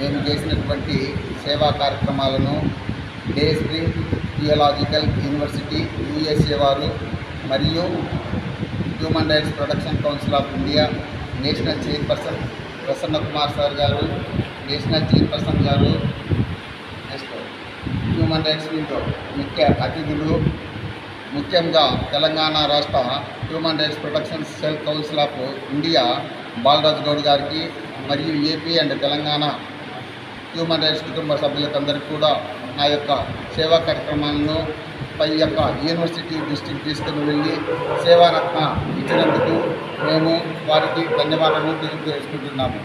మేము చేసినటువంటి సేవా కార్యక్రమాలను day spring theological university USA వారు మరియు human rights protection council of India national chairperson Prasanna Kumar sir garu national chairperson garu next human rights wing ముఖ్య అతిథులు. ముఖ్యంగా తెలంగాణ రాష్ట్ర human rights protection cell council of India Balaraj Goud గారికి మరియు AP and Telangana human rights కుటుంబ సభ్యులకందరికీ కూడా నా యొక్క సేవా కార్యక్రమాలను పై యొక్క యూనివర్సిటీ దృష్టికి తీసుకుని వెళ్ళి సేవారత్న ఇచ్చినందుకు మేము వారికి ధన్యవాదాలు తెలియజేసుకుంటున్నాము.